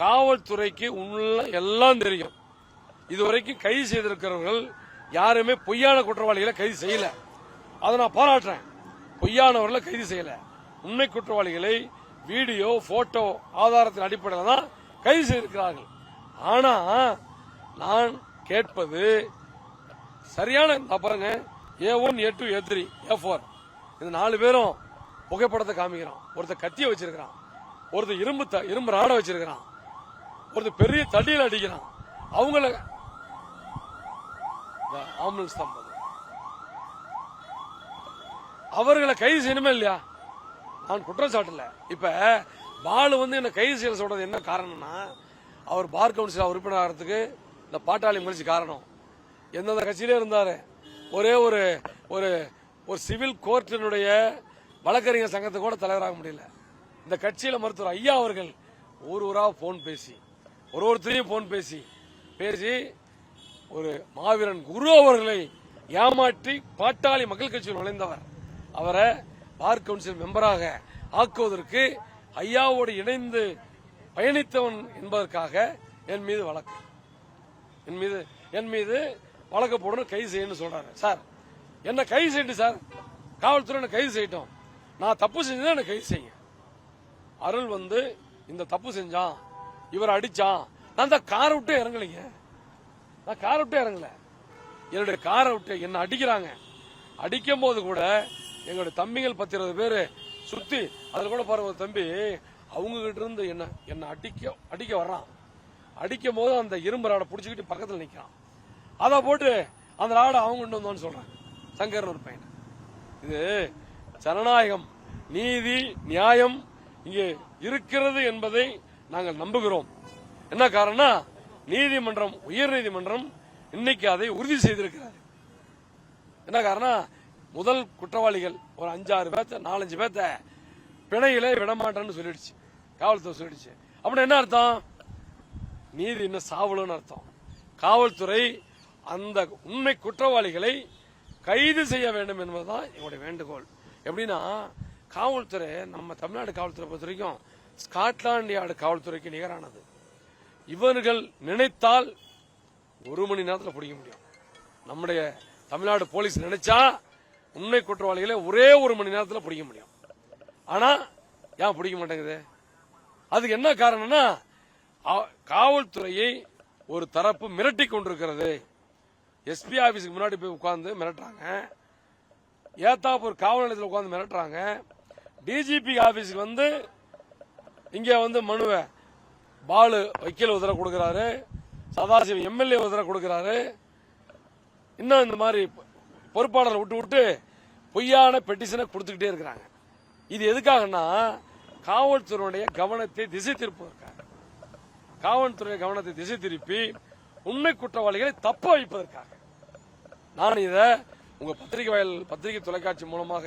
காவல்துறைக்கு உள்ள எல்லாம் தெரியும். இதுவரைக்கும் கைது செய்திருக்கிறவர்கள் யாருமே பொய்யான குற்றவாளிகளை கைது செய்யல. அதை நான் பாராட்டுறேன். பொய்யானவர்களை கைது செய்யல. உண்மை குற்றவாளிகளை வீடியோ போட்டோ ஆதாரத்தின் அடிப்படையில் தான் கைது செய்திருக்கிறார்கள். ஆனா நான் கேட்பது சரியான பாருங்க A one A two A three A four இந்த நாலு பேரும் புகைப்படத்தை காமிக்கிறான். ஒருத்தர் கத்திய வச்சிருக்கிறான். ஒருத்தர் இரும்பு இரும்பு ராட வச்சிருக்கிறான். ஒருத்தர் பெரிய தடியில் அடிக்கிறான். அவங்கள ஆம்புலன்ஸ் தான் அவர்களை கைது செய்யணுமே இல்லையா? நான் குற்றம் சாட்டல இப்ப பாலு வந்து என்ன கைது செய்ய சொல்றது என்ன காரணம்னா அவர் பார் கவுன்சில் உறுப்பினர் ஆகிறதுக்கு இந்த பாட்டாளி முயற்சி காரணம். எந்தெந்த கட்சியிலே இருந்தார்? ஒரே ஒரு ஒரு ஒரு சிவில் கோர்ட்டினுடைய வழக்கறிஞர் சங்கத்தை கூட தலைவராக முடியல. இந்த கட்சியில் மருத்துவர் ஐயா அவர்கள் ஒரு ஊராக ஃபோன் பேசி ஒரு ஒருத்தரையும் போன் பேசி பேசி ஒரு மாவீரன் குரு அவர்களை ஏமாற்றி பாட்டாளி மக்கள் கட்சியில் நுழைந்தவர். அவரை பார் கவுன்சில் மெம்பராக ஆக்குவதற்கு ஐயாவோடு இணைந்து பயணித்தவன் என்பதற்காக என் மீது வழக்கு. என் மீது என் மீது வழக்கு போடணும் கைது செய்யணும்னு சொல்றாரு. சார் என்ன கைது செய்யட்டும் சார்? காவல்துறை என்ன கைது செய்யட்டும்? நான் தப்பு செஞ்சா என்ன கைது செய்யுங்க. அருள் வந்து இந்த தப்பு செஞ்சான் இவர் அடிச்சான் நான் தான் காரை விட்டு இறங்கலைங்க. நான் காரை விட்டு இறங்கல. என்னுடைய காரை விட்டு என்ன அடிக்கிறாங்க. அடிக்கும் போது கூட எங்களுடைய தம்பிகள் பத்து இருபது பேரு சுத்தி அதுல கூட பாருங்க தம்பி அவங்க கிட்ட இருந்து என்ன என்ன அடிக்க அடிக்க வர்றான். அடிக்கும் போது அந்த இரும்பு ராடை பிடிச்சிக்கிட்டு பக்கத்தில் நிற்கிறான் அதை போட்டு அந்த ராடை அவங்க கொண்டு வந்தோன்னு சொல்றாங்க. சங்கர் ஒரு பையன். இது ஜனநாயகம் நீதி நியாயம் இங்கே இருக்கிறது என்பதை நாங்கள் நம்புகிறோம். என்ன காரணம்னா நீதிமன்றம் உயர் நீதிமன்றம் இன்னைக்கு அதை உறுதி செய்திருக்கிறார் என்ன காரணம் முதல் குற்றவாளிகள் ஒரு அஞ்சாறு பேர்த்த நாலஞ்சு பேர்த்த பிணையிலே விடமாட்டேன்னு சொல்லிடுச்சு. காவல்துறை சொல்லிடுச்சு. அப்படின்னா என்ன அர்த்தம்? நீதி இன்னும் சாவலுன்னு அர்த்தம். காவல்துறை அந்த உண்மை குற்றவாளிகளை கைது செய்ய வேண்டும் என்பதுதான் எங்களுடைய வேண்டுகோள். எப்படின்னா காவல்துறை நம்ம தமிழ்நாடு காவல்துறை பொறுத்த வரைக்கும் ஸ்காட்லாந்து யார்டு காவல்துறைக்கு நிகரானது. இவர்கள் நினைத்தால் ஒரு மணி நேரத்தில் பிடிக்க முடியும். நம்முடைய தமிழ்நாடு போலீஸ் நினைச்சா உண்மை குற்றவாளிகளை ஒரே ஒரு மணி நேரத்தில் பிடிக்க முடியும். ஆனா ஏன் பிடிக்க மாட்டேங்குது? அதுக்கு என்ன காரணம்னா காவல்துறையை ஒரு தரப்பு மிரட்டி கொண்டிருக்கிறது. எஸ்பி ஆபீஸுக்கு முன்னாடி போய் உட்கார்ந்து மிரட்டுறாங்க. ஏத்தாப்பூர் காவல் நிலையத்தில் உட்கார்ந்து மிரட்டுறாங்க. டிஜிபி ஆபீஸுக்கு வந்து இங்க வந்து மனுவை பாலு வக்கீல் உதர கொடுக்குறாரு சதாசிவம் எம்எல்ஏ உதர கொடுக்குறாரு. இன்னும் இந்த மாதிரி பொறுப்பாளரை விட்டு விட்டு பொய்யான பெட்டிஷனை கொடுத்துக்கிட்டே இருக்கிறாங்க. இது எதுக்காகன்னா காவல்துறையுடைய கவனத்தை திசை திருப்பதற்காக காவல்துறை கவனத்தை திசை திருப்பி உண்மை குற்றவாளிகளை தப்ப வைப்பதற்காக. நான் இத உங்க பத்திரிகை வயல் பத்திரிகை தொலைக்காட்சி மூலமாக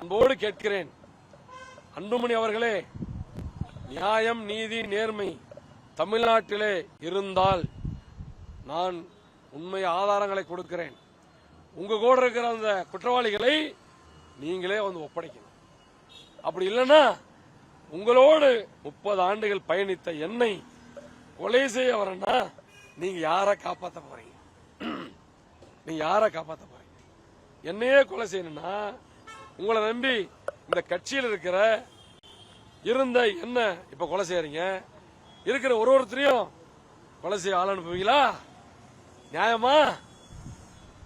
அன்போடு கேட்கிறேன். அன்புமணி அவர்களே நியாயம் நீதி நேர்மை தமிழ்நாட்டிலே இருந்தால் நான் உண்மை ஆதாரங்களை கொடுக்கிறேன். உங்க கூட இருக்கிற அந்த குற்றவாளிகளை நீங்களே வந்து ஒப்படைக்கணும். அப்படி இல்லைன்னா உங்களோடு முப்பது ஆண்டுகள் பயணித்த என்னை கொலை செய்ய வரேன்னா நீங்க யாரை காப்பாற்ற போறீங்க? நீங்க யாரை காப்பாற்ற போறீங்க? என்னையே கொலை செய்யணும்னா உங்களை நம்பி இந்த கட்சியில் இருக்கிற இருந்த என்ன இப்ப கொலை செய்யறீங்க? இருக்கிற ஒரு ஒருத்தரையும் கொலை செய்ய ஆள் அனுப்புவீங்களா? நியாயமா?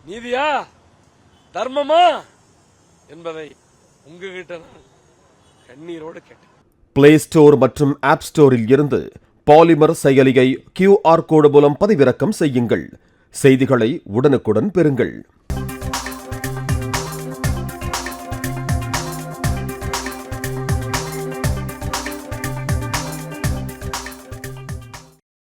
நீதியா? தர்மமா? என்பதை உங்ககிட்ட நான் கண்ணீரோடு கேட்டேன். பிளே ஸ்டோர் மற்றும் ஆப் ஸ்டோரில் இருந்து பாலிமர் செயலியை கியூஆர் கோடு மூலம் பதிவிறக்கம் செய்யுங்கள். செய்திகளை உடனுக்குடன் பெறுங்கள்.